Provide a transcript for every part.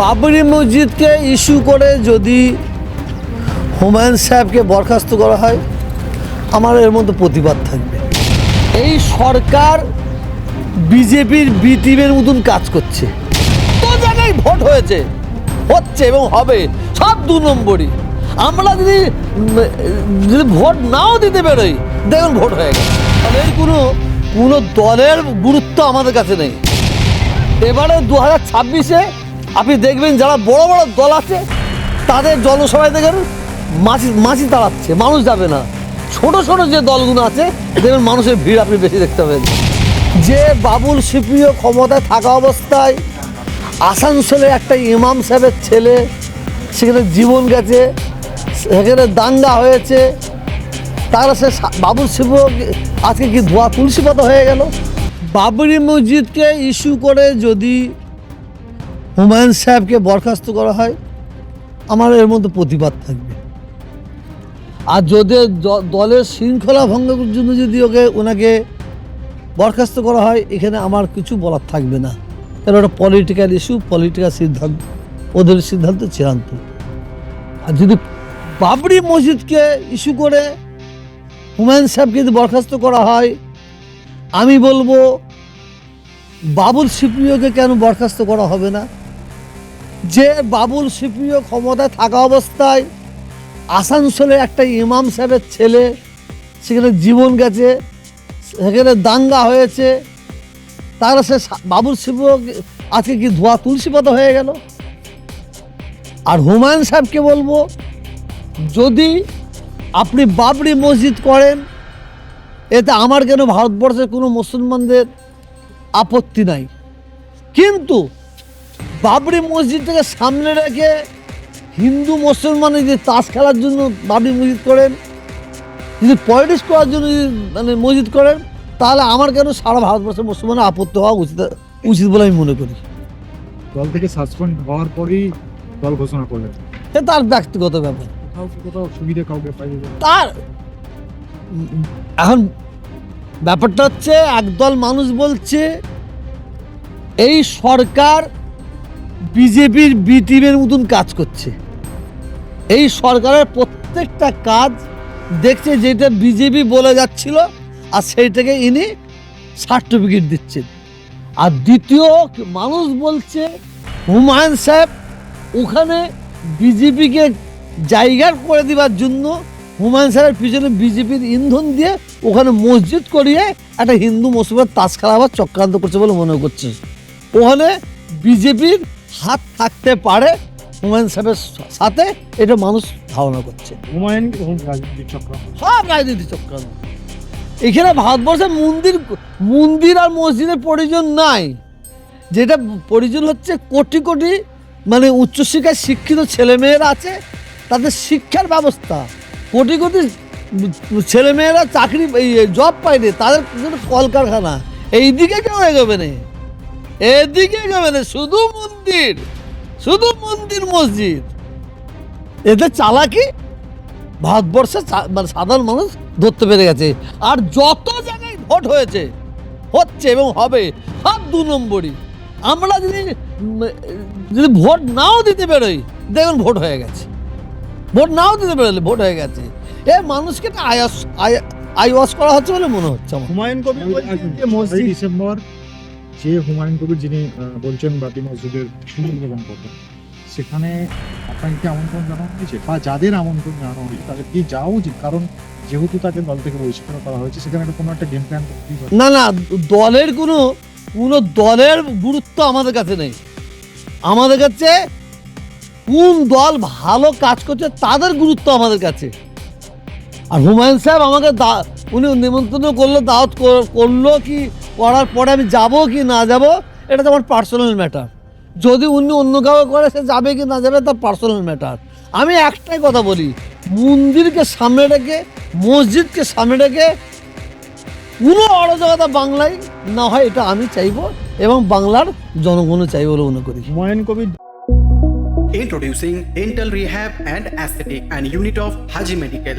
বাবরি মসজিদকে ইস্যু করে যদি হুমায়ুন সাহেবকে বরখাস্ত করা হয়, আমার এর মধ্যে প্রতিবাদ থাকবে। এই সরকার বিজেপির বি টিমের মতন কাজ করছে। তো জায়গায় ভোট হয়েছে, হচ্ছে এবং হবে, সব দু নম্বরই। আমরা যদি যদি ভোট নাও দিতে বেরোই, দেখুন ভোট হয়ে গেছে। কোনো কোনো দলের গুরুত্ব আমাদের কাছে নেই। এবারে দু হাজার ছাব্বিশে আপনি দেখবেন যারা বড় বড় দল আছে, তাদের জনসভায় দেখেন মাছি মাছি তাড়াচ্ছে, মানুষ যাবে না। ছোট ছোট যে দলগুলো আছে, দেখবেন মানুষের ভিড় আপনি বেশি দেখতে পাবেন। যে বাবুল সিপিও ক্ষমতায় থাকা অবস্থায় আসানসোলে একটা ইমাম সাহেবের ছেলে, সেখানে জীবন গেছে, সেখানে দাঙ্গা হয়েছে, তারা সে বাবুল শিব আজকে কি ধোয়া তুলসী পাতা হয়ে গেল? বাবরি মসজিদকে ইস্যু করে যদি হুমায়ুন সাহেবকে বরখাস্ত করা হয়, আমার এর মধ্যে প্রতিবাদ থাকবে। আর যদি দলের শৃঙ্খলা ভঙ্গের জন্য যদি ওকে, ওনাকে বরখাস্ত করা হয়, এখানে আমার কিছু বলার থাকবে না। কারণ ওটা পলিটিক্যাল ইস্যু পলিটিক্যাল সিদ্ধান্ত, ওদের সিদ্ধান্ত চূড়ান্ত। আর যদি বাবরি মসজিদকে ইস্যু করে হুমায়ুন সাহেবকে যদি বরখাস্ত করা হয়, আমি বলব, বাবুল সিপিওকে কেন বরখাস্ত করা হবে না? যে বাবুল সিপিও ক্ষমতায় থাকা অবস্থায় আসানসোলে একটা ইমাম সাহেবের ছেলে, সেখানে জীবন গেছে, সেখানে দাঙ্গা হয়েছে, তারা সে বাবুল সিপিও আজকে কি ধোয়া তুলসী পাতা হয়ে গেল? আর হুমায়ুন সাহেবকে বলব, যদি আপনি বাবরি মসজিদ করেন, এতে আমার কেন ভারতবর্ষের কোনো মুসলমানদের আপত্তি নাই। কিন্তু বাবরি মসজিদটাকে সামনে রেখে হিন্দু মুসলমান যদি তাস খেলার জন্য বাবরি মসজিদ করেন যদি পলিটিক্স করার জন্য যদি মানে মসজিদ করেন তাহলে আমার কেন সারা ভারতবর্ষের মুসলমানের আপত্তি হওয়া উচিত উচিত বলে আমি মনে করি। দল থেকে সাসপেন্ড হওয়ার পরেই দল ঘোষণা করলেন। এ তার ব্যক্তিগত ব্যাপার। সুবিধা কাউকে তার এখন ব্যাপারটা হচ্ছে একদল মানুষ বলছে এই সরকার বিজেপির বি টিমের মতন কাজ করছে। এই সরকারের প্রত্যেকটা কাজ দেখছে যেটা বিজেপি বলে যাচ্ছিল আর সেইটাকে ইনি সার্টিফিকেট দিচ্ছেন। আর দ্বিতীয় মানুষ বলছে, হুমায়ুন সাহেব, ওখানে বিজেপিকে জায়গার করে দেওয়ার জন্য হুমায়ুন সাহেবের পিছনে বিজেপির ইন্ধন দিয়ে ওখানে মসজিদ করিয়ে একটা হিন্দু মুসলমান তাস খেলাবার চক্রান্ত করছে বলে মনে করছে। ওখানে বিজেপির হাত থাকতে পারে হুমায়ুন সাহেবের সাথে এটা মানুষ ধারণা করছে। হুমায়ুন সব রাজনীতি চক্রান্ত। এখানে ভারতবর্ষে মন্দির মন্দির আর মসজিদের প্রয়োজন নাই। যেটা প্রয়োজন হচ্ছে কোটি কোটি মানে উচ্চশিক্ষায় শিক্ষিত ছেলেমেয়েরা আছে তাদের শিক্ষার ব্যবস্থা। কোটি কোটি ছেলেমেয়েরা চাকরি জব পায়নি তাদের কলকারখানা। এই দিকে কেউ এগোবে না। এদিকে না শুধু মন্দির শুধু মন্দির মসজিদ। এতে চালাকি? ভারতবর্ষে সা- মানে সাধারণ মানুষ ধরতে পেরে গেছে। আর যত জায়গায় ভোট হয়েছে হচ্ছে এবং হবে সব দু নম্বরই। আমরা যদি যদি ভোট নাও দিতে বেরোই দেখুন ভোট হয়ে গেছে। ভোট নাও দিতে বেরোলে ভোট হয়ে গেছে। এ মানুষকে একটা আয়াস আয়- আইওয়াস করা হচ্ছে বলে মনে হচ্ছে আমার। হুমায়ুন কবির বলছেন যে এই মসজিদ ডিসেম্বর যে হুমায়ুন কবির যিনি বলছেন বাতি মসজিদের পুনর্নির্মাণ করবেন সেখানে আপনাকে আমন্ত্রণ জানানো হয়েছে বা যাদের আমন্ত্রণ জানানো হয়েছে, তাদের কি যাওয়া উচিত? কারণ যেহেতু তাকে দল থেকে বহিষ্কার করা হয়েছে, সেখানে কোনো একটা গেম প্ল্যান না না, দলের কোনো কোনো দলের গুরুত্ব আমাদের কাছে নেই। আমাদের কাছে কোন দল ভালো কাজ করছে তাদের গুরুত্ব আমাদের কাছে। আর হুমায়ুন সাহেব আমাকে দা- উনি নিমন্ত্রণ করল, দাওয়াত করল কি করার পরে আমি যাব কি না যাব এটা তো আমার পার্সোনাল ম্যাটার যদি উনি অন্য কাউকে করে সে যাবে কি না যাবে তার পার্সোনাল ম্যাটার আমি একটাই কথা বলি মন্দিরকে সামনে রেখে মসজিদকে সামনে রেখে কোনো অরাজকতা বাংলায় না হয় এটা আমি চাইব এবং বাংলার জনগণও চাইব বলে মনে করি। Humayun Kabir Introducing Dental Rehab and Aesthetic and Unit of Haji Medical.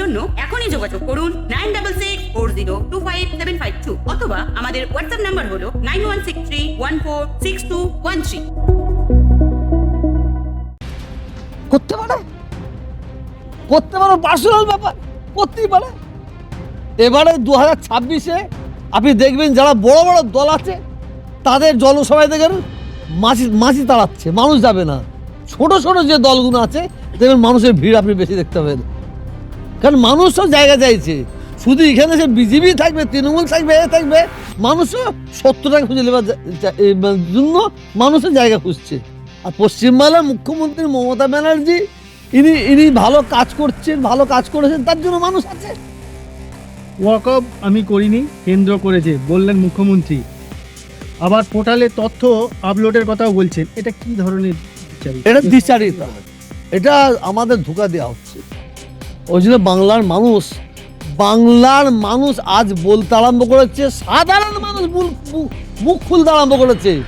জন্য এখনই যোগাযোগ করুন nine double six four zero two five seven five two অথবা আমাদের হোয়াটসঅ্যাপ নাম্বার হলো nine one six three one four six two one three. করতে পারে? করতে পারে পার্সোনাল ব্যাপার, করতেই পারে। এবারে দু হাজার ছাব্বিশে আপনি দেখবেন যারা বড় বড় দল আছে, তাদের জনসভায় দেখেন মাছি মাছি তাড়াচ্ছে, মানুষ যাবে না। ছোট ছোট যে দলগুলো আছে, দেখবেন মানুষের ভিড় আপনি বেশি দেখতে পাবেন। কারণ মানুষও জায়গা চাইছে। শুধু এখানে সে বিজেপি থাকবে তৃণমূল থাকবে এ থাকবে মানুষও সত্তর টাকা খুঁজে নেবার জন্য মানুষের জায়গা খুঁজছে। আর পশ্চিমবাংলার মুখ্যমন্ত্রী মমতা ব্যানার্জি ইনি ইনি ভালো কাজ করছেন ভালো কাজ করেছেন তার জন্য মানুষ আছে। ওয়াকআপ আমি করিনি কেন্দ্র করেছে বললেন মুখ্যমন্ত্রী। আবার পোর্টালে তথ্য আপলোডের কথাও বলছেন এটা কি ধরনের এটা দ্বিচারিতা এটা আমাদের ধোকা দেওয়া হচ্ছে। ওই জন্য বাংলার মানুষ বাংলার মানুষ আজ বলতে আরম্ভ করেছে, সাধারণ মানুষ মুখ- খুলতে আরম্ভ করেছে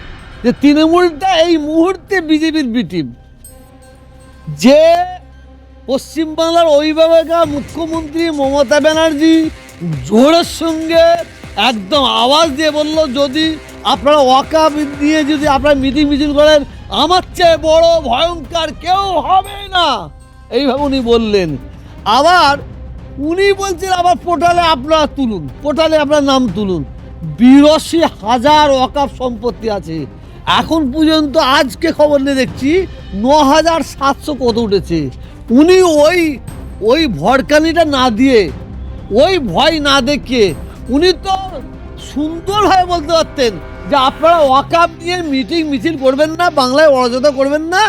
যে তৃণমূলটা এই মুহূর্তে বিজেপির বিটিম যে পশ্চিমবাংলার অভিভাবকা মুখ্যমন্ত্রী মমতা ব্যানার্জি জোরের সঙ্গে একদম আওয়াজ দিয়ে বলল, যদি আপনারা ওয়াকা নিয়ে যদি আপনারা মিটিং মিছিল করেন, আমার চেয়ে বড় ভয়ঙ্কর কেউ হবে না। এইভাবে উনি বললেন। আবার উনি বলছেন, আবার পোর্টালে আপনারা তুলুন, পোর্টালে আপনার নাম তুলুন। বিরাশি হাজার ওয়াকাফ সম্পত্তি আছে। এখন পর্যন্ত আজকে খবর নিয়ে দেখছি ন হাজার সাতশো কত উঠেছে। উনি ওই ওই ভড়কানিটা না দিয়ে, ওই ভয় না দেখিয়ে উনি তো সুন্দরভাবে বলতে পারতেন যে আপনারা ওয়াকাপ নিয়ে মিটিং মিছিল করবেন না, বাংলায় অরাজকতা করবেন না।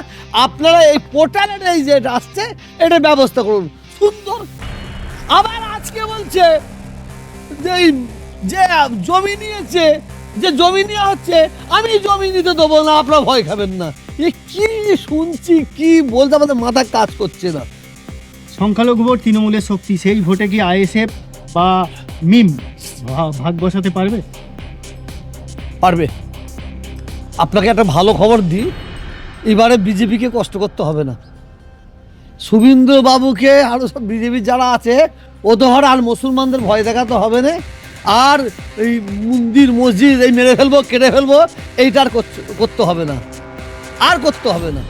আপনারা এই পোর্টালের এই যে আসছে এটা ব্যবস্থা করুন। আবার আজকে বলছে যে যে জমি নিয়েছে যে জমি নেওয়া হচ্ছে আমি জমি নিতে দেবো না আপনারা ভয় খাবেন না। এ কি শুনছি কি বলতে আমাদের মাথা কাজ করছে না। সংখ্যালঘু ভোট তৃণমূলের শক্তি সেই ভোটে কি আইএসএফ বা মিম ভাগ বসাতে পারবে? পারবে। আপনাকে একটা ভালো খবর দিই এবারে বিজেপিকে কষ্ট করতে হবে না। শুভেন্দু বাবুকে আরও সব বিজেপির যারা আছে ও তো আর আর মুসলমানদের ভয় দেখাতে হবে না। আর এই মন্দির, মসজিদ, এই মেরে ফেলব, কেটে ফেলব, এইটা আর করতে হবে না। আর করতে হবে না।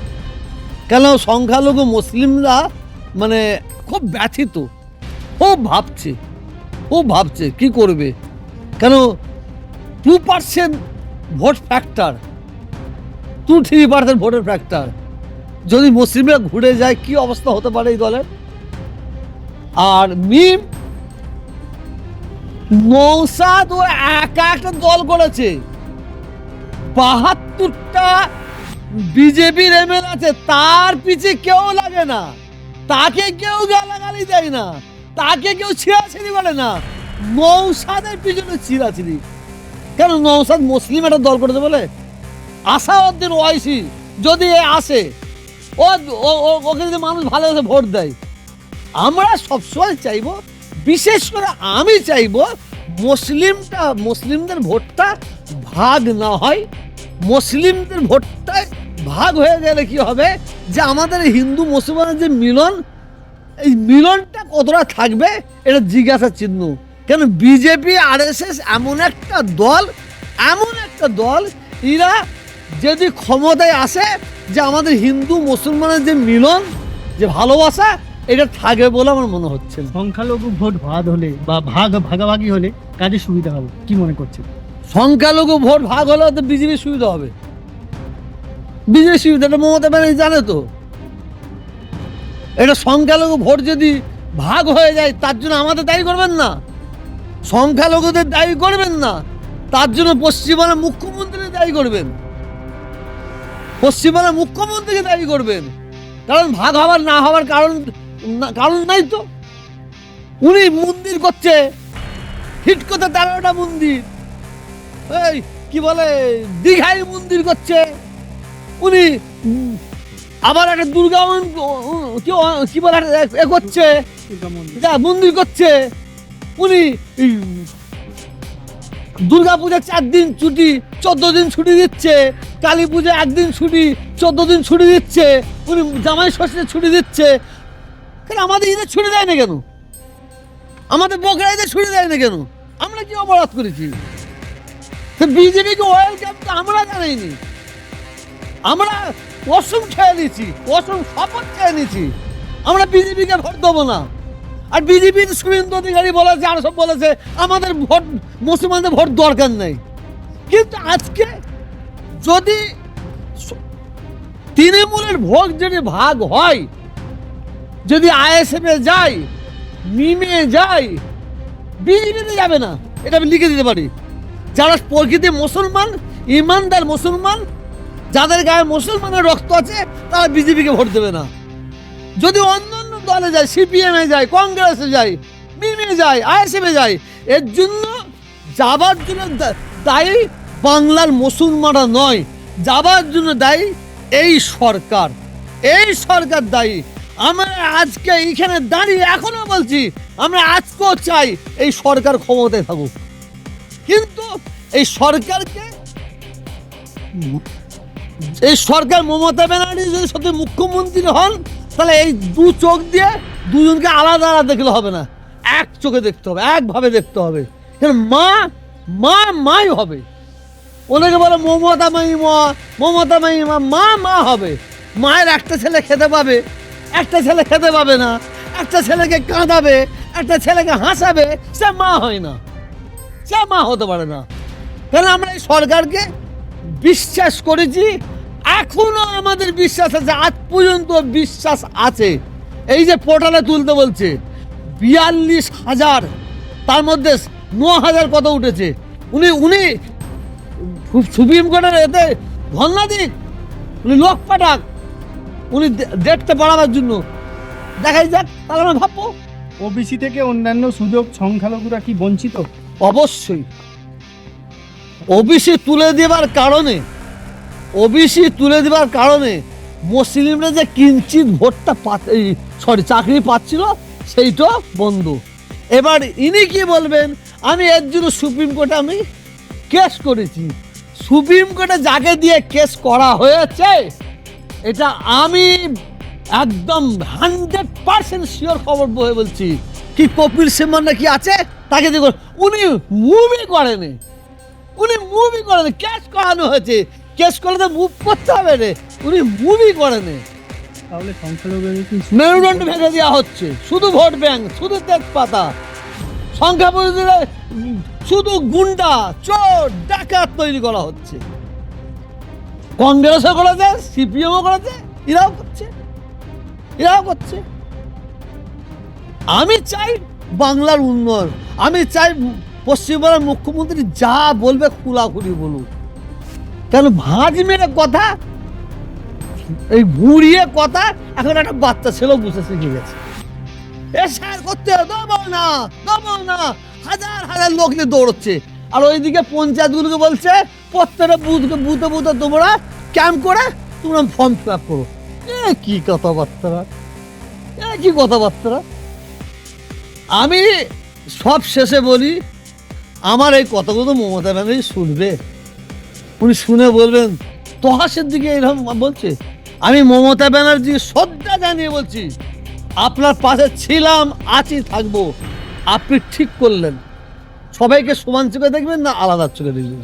কেন সংখ্যালঘু মুসলিমরা মানে খুব ব্যথিত, খুব ভাবছে খুব ভাবছে, কি করবে? কেন two percent vote factor two three percent ভোটের ফ্যাক্টর যদি মুসলিমরা ঘুরে যায়, কি অবস্থা হতে পারে এই দলের? আর মিম, নৌসাদ ও একা একটা দল করেছে বাহাত্তরটা বিজেপির এমএল আছে, তার পিছে কেউ লাগে না। তাকে কেউ গালাগালি দেয় না। তাকে কেউ ছিঁড়াছিড়ি বলে না। নৌসাদের পিছনে ছিঁড়াছিড়ি। কেন নৌসাদ মুসলিম একটা দল করেছে বলে? আসাউদ্দিন ওয়াইসি যদি আসে ও ওকে যদি মানুষ ভালোবেসে ভোট দেয়, আমরা সবসময় চাইব, বিশেষ করে আমি চাইব মুসলিমটা, মুসলিমদের ভোটটা ভাগ না হয়, মুসলিমদের ভোটটা ভাগ হয়ে গেলে কি হবে? যে আমাদের হিন্দু মুসলমানের যে মিলন, এই মিলনটা কতটা থাকবে? এটা জিজ্ঞাসা চিহ্ন। কেন বিজেপি আর এমন একটা দল, এমন একটা দল, এরা যদি ক্ষমতায় আসে যে আমাদের হিন্দু মুসলমানের যে মিলন যে ভালোবাসা এটা থাকবে বলে আমার মনে হচ্ছে সংখ্যালঘু ভোট ভাগ হলে বা ভাগ ভাগাভাগি হলে কাজে সুবিধা হবে কি মনে করছেন? সংখ্যালঘু ভোট ভাগ হলে তো বিজেপির সুবিধা হবে। বিজেপির সুবিধাটা মমতা ব্যানার্জি জানে তো। এটা সংখ্যালঘু ভোট যদি ভাগ হয়ে যায় তার জন্য আমাদের দায়ী করবেন না। সংখ্যালঘুদের দায়ী করবেন না। তার জন্য পশ্চিমবঙ্গের মুখ্যমন্ত্রী দায়ী করবেন। পশ্চিমবঙ্গের মুখ্যমন্ত্রীকে দায়ী করবেন। কারণ ভাগ হওয়ার না হওয়ার কারণ কারণ নাই তো। উনি মন্দির করছে। হিট করতে তেরোটা মন্দির। এই কি বলে দীঘায় মন্দির করছে। উনি আবার একটা দুর্গা কি কি বলে এ করছে। মন্দির। করছে। উনি এই দুর্গা পূজা চার দিন ছুটি, চোদ্দ দিন ছুটি দিচ্ছে। কালী পূজা একদিন ছুটি, চোদ্দ দিন ছুটি দিচ্ছে। উনি জামাই ষষ্ঠীতে ছুটি দিচ্ছে। আমাদের ঈদের ছুটি দেয় না কেন? আমাদের বকরা ঈদের ছুটি দেয় না কেন? আমরা কি অপরাধ করেছি? বিজেপিকে ওয়েলকাম তো আমরা জানাইনি। আমরা অসম খেয়ে নিয়েছি, অসম শপথ খেয়ে নিয়েছি। আমরা বিজেপিকে ভোট দেবো না। আর বিজেপির শুভেন্দু অধিকারী বলেছে, আর সব বলেছে, আমাদের ভোট মুসলমানদের ভোট দরকার নেই। কিন্তু আজকে যদি তৃণমূলের ভোট যদি ভাগ হয়, যদি আইএসএফে যায়, মিমে যায়, বিজেপিতে যাবে না। এটা আমি লিখে দিতে পারি। যারা প্রকৃতি মুসলমান, ইমানদার মুসলমান, যাদের গায়ে মুসলমানের রক্ত আছে, তারা বিজেপিকে ভোট দেবে না। যদি অন্য অন্য দলে যায়, সিপিএমে যায়, কংগ্রেসে যায়, মিমে যায়, আইএসএফে যায়, এর জন্য যাবার জন্য দায়ী বাংলার মুসলমানরা নয়। যাবার জন্য দায়ী এই সরকার। এই সরকার দায়ী। আমরা আজকে এইখানে দাঁড়িয়ে এখনও বলছি, আমরা আজকেও চাই এই সরকার ক্ষমতায় থাকুক। কিন্তু এই সরকারকে এই সরকার মমতা ব্যানার্জি যদি সত্যি মুখ্যমন্ত্রী হন, তাহলে এই দু চোখ দিয়ে দুজনকে আলাদা আলাদা দেখলে হবে না। এক চোখে দেখতে হবে, একভাবে দেখতে হবে। মা মা, মাই হবে। ওনাকে বলে, মমতা মাই মা মমতা মাই মা মা মা হবে। মায়ের একটা ছেলে খেতে পাবে, একটা ছেলে খেতে পাবে না, একটা ছেলেকে কাঁদাবে, একটা ছেলেকে হাসাবে, সে মা হয় না। সে মা হতে পারে না। কেন আমরা এই সরকারকে বিশ্বাস করেছি, এখনও আমাদের বিশ্বাস আছে, আজ পর্যন্ত বিশ্বাস আছে। এই যে পোর্টালে তুলতে বলছে, বিয়াল্লিশ হাজার, তার মধ্যে ন হাজার কত উঠেছে? উনি উনি খুব সুপ্রিম কোর্টের এতে দিক উনি লোক পাঠাক। উনি দে- ডেটটা বাড়াবার জন্য। দেখাই যাক তাহলে আমরা ভাববো। ওবিসি থেকে অন্যান্য সুযোগ সংখ্যালঘুরা কি বঞ্চিত? অবশ্যই। ওবিসি তুলে দেবার কারণে ওবিসি তুলে দেবার কারণে মুসলিমরা যে কিঞ্চিত ভোটটা পা সরি চাকরি পাচ্ছিল সেইটা বন্ধ। এবার ইনি কি বলবেন? আমি এর জন্য সুপ্রিম কোর্টে আমি কেস করেছি। সুপ্রিম কোর্টে যাকে দিয়ে কেস করা হয়েছে এটা আমি একদম হান্ড্রেড পার্সেন্ট শিওর খবর বয়ে বলছি। কি কপিল সিনহা নাকি আছে? তাকে দেখুন উনি মুভি করেনি। উনি মুভি করেনি ক্যাশ করানো হয়েছে। কেস করলে তো মুভ করতে হবে রে। উনি মুভি করেনি। তাহলে সংখ্যালঘুদের কি মেরুদণ্ড ভেঙে দেওয়া হচ্ছে। শুধু ভোট ব্যাংক শুধু তেজপাতা। সংখ্যাপরিচয় শুধু গুন্ডা, চোর, ডাকাত তৈরি করা হচ্ছে। কংগ্রেসও করেছে, সিপিএমও করেছে, এরাও করছে। এরাও করছে। আমি চাই বাংলার উন্নয়ন। আমি চাই পশ্চিমবঙ্গের মুখ্যমন্ত্রী যা বলবে খোলাখুলি বলুক। কেন ভাঁজ মেরে কথা, এই বুড়িয়ে কথা, এখন একটা বাচ্চা ছেলেও বুঝে শিখে গেছে। এ স্যার করতে দেবো না না। হাজার হাজার লোক নিয়ে দৌড়চ্ছে। আর ওইদিকে পঞ্চায়েতগুলোকে বলছে, প্রত্যেকটা বুথকে বুথে বুথে তোমরা ক্যাম্প করে তোমরা ফর্ম ফিল আপ করো। এ কথাবার্তা? এ কথাবার্তা? আমি সব শেষে বলি, আমার এই কথাগুলো মমতা ব্যানার্জি শুনবে। উনি শুনে বলবেন, তহাসের দিকে এরকম বলছে, আমি মমতা ব্যানার্জি শ্রদ্ধা জানিয়ে বলছি আপনার পাশে ছিলাম, আছি, থাকব। আপনি ঠিক করলেন। সবাইকে সমান চোখে দেখবেন না আলাদা চোখে দেখবেন?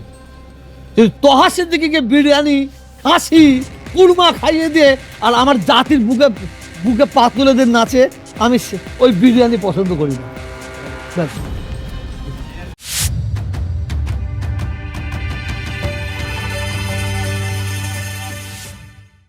কিন্তু দিকে গিয়ে বিরিয়ানি, খাসি, কুরমা খাইয়ে দিয়ে আর আমার জাতির বুকে বুকে পা তুলে দিয়ে নাচে, আমি ওই বিরিয়ানি পছন্দ করি না।